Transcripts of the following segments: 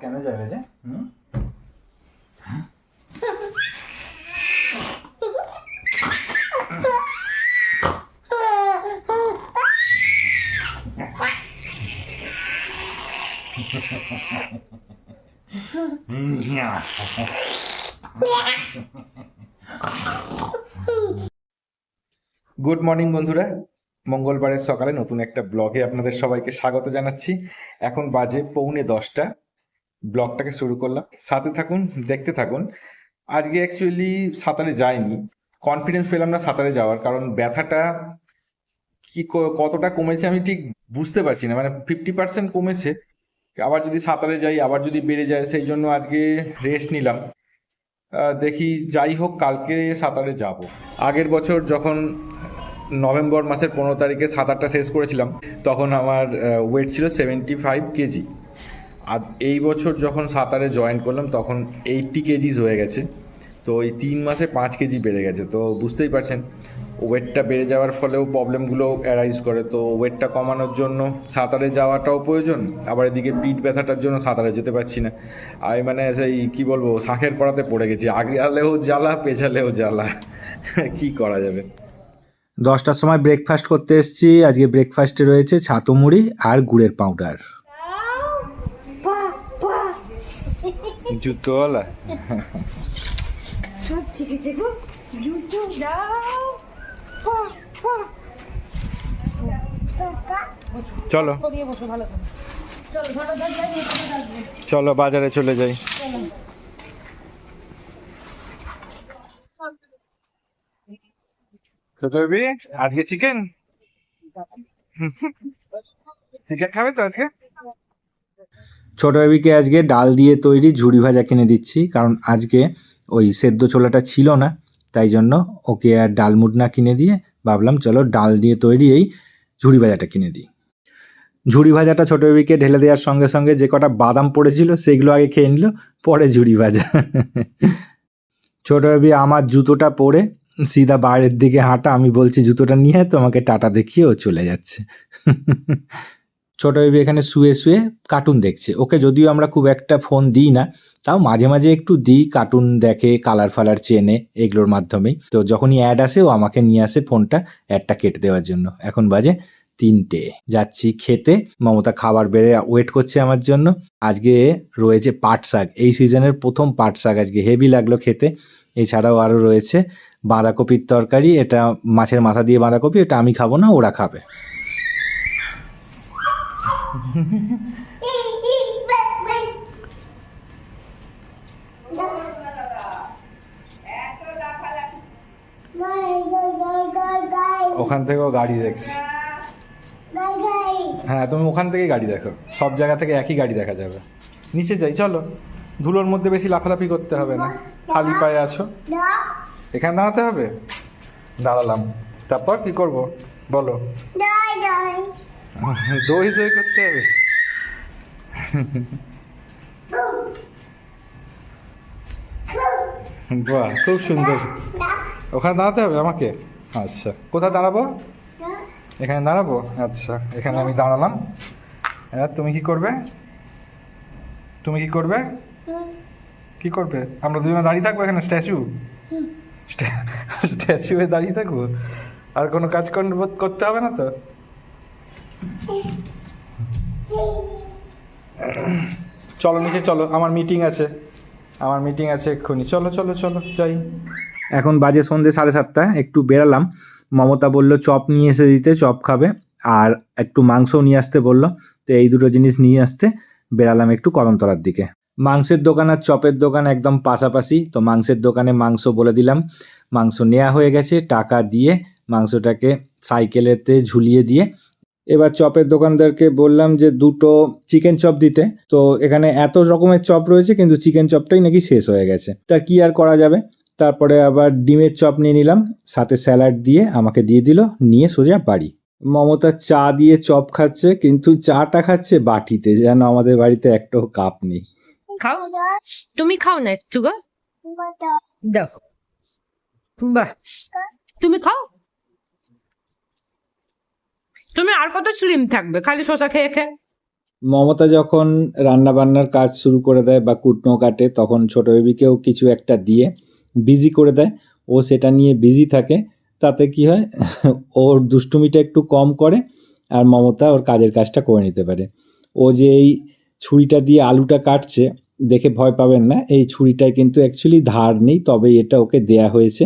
কেন যাবে হুম? Good morning বন্ধুরা। মঙ্গলবারের সকালে নতুন একটা ব্লগে আপনাদের সবাইকে স্বাগত জানাচ্ছি। এখন বাজে পৌনে দশটা। ব্লগটাকে শুরু করলাম। সাথে থাকুন, দেখতে থাকুন। আজকে অ্যাকচুয়ালি সাঁতারে যাইনি। কনফিডেন্স পেলাম না সাঁতারে যাওয়ার, কারণ ব্যথাটা কি কতটা কমেছে আমি ঠিক বুঝতে পারছি না। মানে ফিফটি পার্সেন্ট কমেছে। আবার যদি সাঁতারে যাই, আবার যদি বেড়ে যায়, সেই জন্য আজকে রেস্ট নিলাম। দেখি যাই হোক, কালকে সাঁতারে যাব। আগের বছর যখন নভেম্বর মাসের পনেরো তারিখে সাঁতারটা শেষ করেছিলাম, তখন আমার ওয়েট ছিল সেভেন্টি ফাইভ কেজি। আর এই বছর যখন সাঁতারে জয়েন করলাম, তখন এইটটি কেজিস হয়ে গেছে। তো এই তিন মাসে পাঁচ কেজি বেড়ে গেছে। তো বুঝতেই পারছেন, ওয়েটটা বেড়ে যাওয়ার ফলেও প্রবলেমগুলো অ্যারাইজ করে। তো ওয়েটটা কমানোর জন্য সাঁতারে যাওয়াটাও প্রয়োজন, আবার এদিকে পিঠ ব্যথাটার জন্য সাঁতারে যেতে পারছি না। আমি মানে সেই, কি বলব, শাঁখের করাতে পড়ে গেছি। আগে আলেও জ্বালা, পেছালেও জ্বালা। কি করা যাবে? দশটার সময় ব্রেকফাস্ট করতে এসেছি। আজকে ব্রেকফাস্টে রয়েছে ছাতু মুড়ি আর গুড়ের পাউডার জুতোওয়ালা সব শিখেছে গো জুতো দাও চলো চলো বাজারে চলে যাই আজকে চিকেন চিকেন খাবে তো আজকে ছোট বেবিকে আজকে ডাল দিয়ে তৈরি ঝুড়ি ভাজা কিনে দিচ্ছি, কারণ আজকে ওই সেদ্ধ ছোলাটা ছিল না, তাই জন্য ওকে আর ডাল মুড না কিনে দিয়ে ভাবলাম চলো ডাল দিয়ে তৈরি এই ঝুড়ি ভাজাটা কিনে দিই। ঝুড়ি ভাজাটা ছোট বেবিকে ঢেলে দেওয়ার সঙ্গে সঙ্গে যে কটা বাদাম পড়েছিল সেগুলো আগে খেয়ে নিল, পরে ঝুড়ি ভাজা। ছোট বেবি আমার জুতোটা পরে সিধা বাইরের দিকে হাঁটা, আমি বলছি, জুতোটা নিয়ে তোমাকে টাটা দেখিয়ে ও চলে যাচ্ছে। ছোট বেবি এখানে শুয়ে শুয়ে কার্টুন দেখছে। ওকে যদিও আমরা খুব একটা ফোন দিই না, তাও মাঝে মাঝে একটু দিই কার্টুন দেখে কালার ফালার চেনে এগুলোর মাধ্যমেই। তো যখনই অ্যাড আসে, ও আমাকে নিয়ে আসে ফোনটা অ্যাডটা কেটে দেওয়ার জন্য। এখন বাজে তিনটে। যাচ্ছি খেতে। মমতা খাবার বেড়ে ওয়েট করছে আমার জন্য। আজকে রয়েছে পাট শাক। এই সিজনের প্রথম পাট শাক আজকে। হেভি লাগল খেতে। এছাড়াও আরও রয়েছে বাঁধাকপির তরকারি। এটা মাছের মাথা দিয়ে বাঁধাকপি, এটা আমি খাব না, ওরা খাবে। ওখান থেকেও গাড়ি দেখছি। হ্যাঁ তুমি ওখান থেকেই গাড়ি দেখো। সব জায়গা থেকে একই গাড়ি দেখা যাবে। নিচে যাই, চলো। ধুলোর মধ্যে বেশি লাফালাফি করতে হবে না। খালি পায়ে আছো। এখানে দাঁড়াতে হবে? দাঁড়ালাম। তারপর কি করব? বলো। দই দই করতে হবে। বাহ, খুব সুন্দর। ওখানে দাঁড়াতে হবে আমাকে? আচ্ছা কোথায় দাঁড়াবো? এখানে দাঁড়াবো? আচ্ছা এখানে আমি দাঁড়ালাম। হ্যাঁ তুমি কি করবে? তুমি কি করবে? কি করবে? আমরা দুজনে দাঁড়িয়ে থাকব এখানে, স্ট্যাচু? স্ট্যাচু হয়ে দাঁড়িয়ে থাকব? আর কোনো কাজ কর- করতে হবে না তো? চলো নিচে, চলো। আমার মিটিং আছে। আমার মিটিং আছে এক্ষুনি। চলো চলো চলো, যাই। এখন বাজে সন্ধে সাড়ে সাতটা, একটু বেরালাম। মমতা বলল, চপ নিয়ে এসে দিতে, চপ খাবে। আর একটু মাংসও নিয়ে আসতে বলল, তো এই দুটো জিনিস নিয়ে আসতে। বেরালাম একটু কদমতলার দিকে। মাংসের দোকান আর চপের দোকান একদম পাশাপাশি, তো মাংসের দোকানে মাংস বলে দিলাম। মাংস নেওয়া হয়ে গেছে, টাকা দিয়ে মাংসটাকে সাইকেলেতে ঝুলিয়ে দিয়ে এবার চপের দোকানদারকে বললাম যে দুটো চিকেন চপ দিতে। তো এখানে এত রকমের চপ রয়েছে কিন্তু চিকেন চপটাই নাকি শেষ হয়ে গেছে। তা কি আর করা যাবে? তারপরে আবার ডিমের চপ নিয়ে নিলাম সাথে স্যালাড দিয়ে আমাকে দিয়ে দিল নিয়ে সোজা বাড়ি। মমতা চা দিয়ে চপ খাচ্ছে কিন্তু চাটা খাচ্ছে বাটিতে যেন আমাদের বাড়িতে একটাও কাপ নেই। খাও। তুমি খাও না একটু গো। দাও। বাহ। তুমি খাও তুমি আর কত স্লিম থাকবে? খালি শসা খেয়ে খেয়ে। মমতা যখন রান্না বান্নার কাজ শুরু করে দেয় বা কুটনো কাটে, তখন ছোট বেবিকেও কিছু একটা দিয়ে বিজি করে দেয়। ও সেটা নিয়ে বিজি থাকে। তাতে কি হয়? ওর দুষ্টুমিটা একটু কম করে আর মমতা ওর কাজের কাজটা করে নিতে পারে। ও যে এই ছুরিটা দিয়ে আলুটা কাটছে, দেখে ভয় পাবেন না। এই ছুরিটায় কিন্তু অ্যাকচুয়ালি ধার নেই তবে এটা ওকে দেয়া হয়েছে।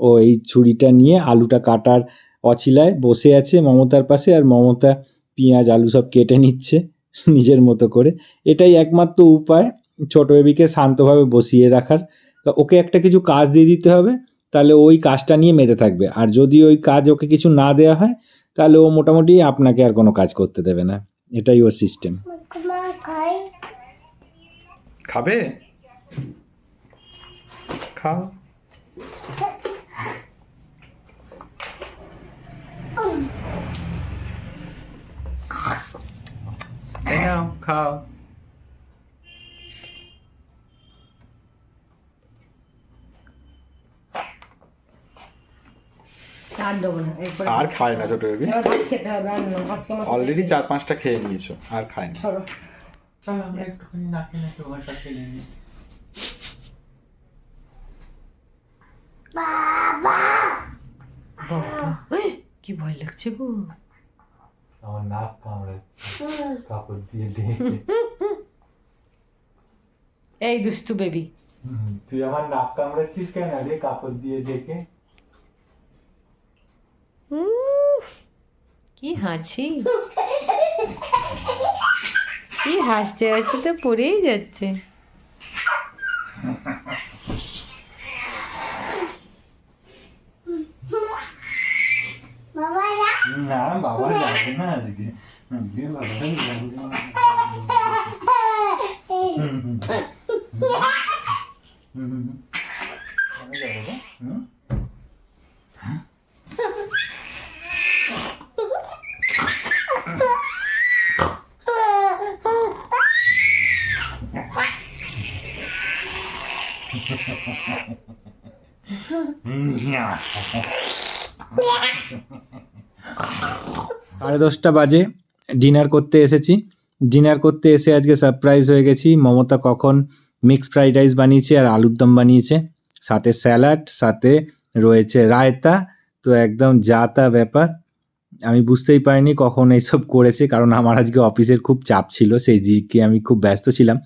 ও এই ছুরিটা নিয়ে আলুটা কাটার অছিলায় বসে আছে মমতার পাশে আর মমতা পেঁয়াজ, আলু সব কেটে নিচ্ছে নিজের মতো করে। এটাই একমাত্র উপায় ছোট বেবিকে শান্তভাবে বসিয়ে রাখার। ওকে একটা কিছু কাজ দিয়ে দিতে হবে, তাহলে ওই কাজটা নিয়ে মেতে থাকবে। আর যদি ওই কাজ ওকে কিছু না দেওয়া হয়, তাহলে ও মোটামুটি আপনাকে আর কোনো কাজ করতে দেবে না। এটাই ওর সিস্টেম খাবে? খাও নাও খাও। আর না খায় না ছোট বেবি না অলরেডি চার পাঁচটা খেয়ে নিয়েছো আর খায় না। সরো চলো আমরা একটুখানি নাকে নাকে ভাষা খেলে নিই। বাবা! কি ভয় লাগছে গো? আমার নাক কামড়াচ্ছে। কাপড় দিয়ে ঢেকে এই দুষ্টু বেবি। তুই আমার নাক কামড়াচ্ছিস কেন? রে কাপড় দিয়ে ঢেকে কি হাসি। কি হাসছে হাসছে তো পড়েই যাচ্ছে না বাবা যাবে না আজকে আজকে বাবা যাবে না। হুম, হুম। হুম, হুম। আমি যাব গো, হুম? সাড়ে দশটা বাজে। ডিনার করতে এসেছি। ডিনার করতে এসে আজকে সারপ্রাইজ হয়ে গেছি। মমতা কখন মিক্সড ফ্রাইড রাইস বানিয়েছে আর আলুর দম বানিয়েছে। সাথে স্যালাড সাথে রয়েছে রায়তা। তো একদম যা তা ব্যাপার। আমি বুঝতেই পারিনি কখন এইসব করেছে, কারণ আমার আজকে অফিসের খুব চাপ ছিল, সেই দিকে আমি খুব ব্যস্ত ছিলাম।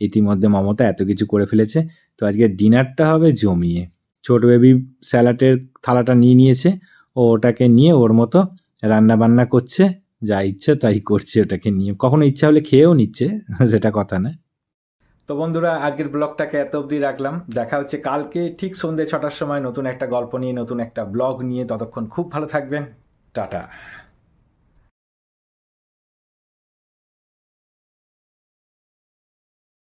ইতিমধ্যে মমতা এত কিছু করে ফেলেছে। তো আজকে ডিনারটা হবে জমিয়ে। ছোট বেবি স্যালাডের থালাটা নিয়ে নিয়েছে। ও ওটাকে নিয়ে ওর মতো রান্না বান্না করছে, যা ইচ্ছে তাই করছে ওটাকে নিয়ে। কখনো ইচ্ছা হলে খেয়েও নিচ্ছে, সেটা কথা না তো বন্ধুরা, আজকের ব্লগটাকে এত অবধি রাখলাম। দেখা হচ্ছে কালকে ঠিক সন্ধ্যে ছটার সময় নতুন একটা গল্প নিয়ে, নতুন একটা ব্লগ নিয়ে। ততক্ষণ খুব ভালো থাকবেন। টাটা।